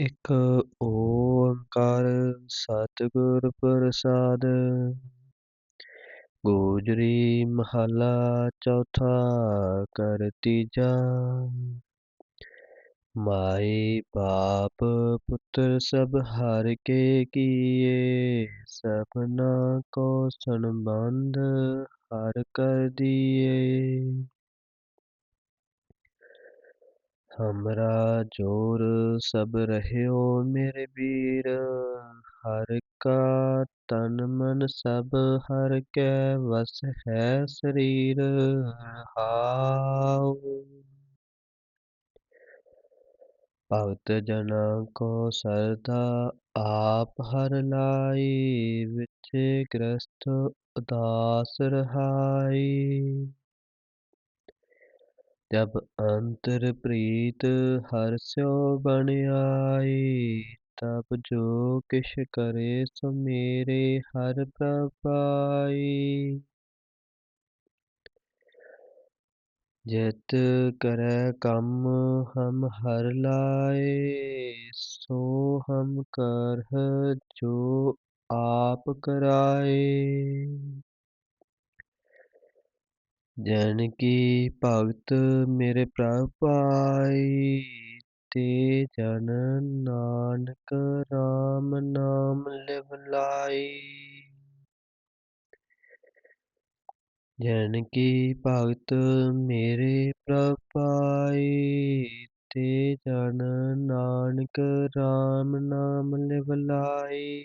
ਇੱਕ ਓੰਕਾਰ ਸਤਿਗੁਰ ਪ੍ਰਸਾਦ। ਗੋਜਰੀ ਮਹੱਲਾ ਚੌਥਾ ਕਰ ਤੀਜਾ। ਮਾਈ ਬਾਪ ਪੁੱਤਰ ਸਭ ਹਰ ਕੇ ਕੀਏ, ਸਭਨਾ ਕੋ ਸੰਬੰਧ ਹਰ ਕਰ ਦੀਏ। ਹਮਰਾ ਜੋਰ ਸਭ ਰਹਿਓ ਮੇਰੇ ਵੀਰ ਹਰ ਕਾ ਤਨ ਮਨ ਸਭ ਹਰ ਕੈ ਵਸ ਹੈ ਸਰੀਰ ਹਾਉ ਭਗਤ ਜਨਾ ਕੋ ਸਰਦਾ ਆਪ ਹਰ ਲਾਈ ਵਿਚੇ ਗ੍ਰਸਥ ਉਦਾਸ ਰਹਾਈ ਜਬ ਅੰਤਰ ਪ੍ਰੀਤ ਹਰਿ ਸਿਉ ਬਣ ਆਈ ਤਬ ਜੋ ਕਿਛ ਕਰੇ ਸੋ ਮੇਰੇ ਹਰਿ ਪ੍ਰਭਾਈ ਜਿਤ ਕਰੈ ਕੰਮ ਹਮ ਹਰ ਲਾਏ, ਸੋ ਹਮ ਕਰਹ ਜੋ ਆਪ ਕਰਾਏ। ਜਨ ਕੀ ਭਗਤ ਮੇਰੇ ਪ੍ਰਭ ਭਾਈ ਤੇ ਜਨ ਨਾਨਕ ਰਾਮ ਨਾਮ ਲਿਵ ਲਾਈ। ਜਨ ਕੀ ਭਗਤ ਮੇਰੇ ਪ੍ਰਭ ਭਾਈ ਤੇ ਜਨ ਨਾਨਕ ਰਾਮ ਨਾਮ ਲਿਵ ਲਾਈ।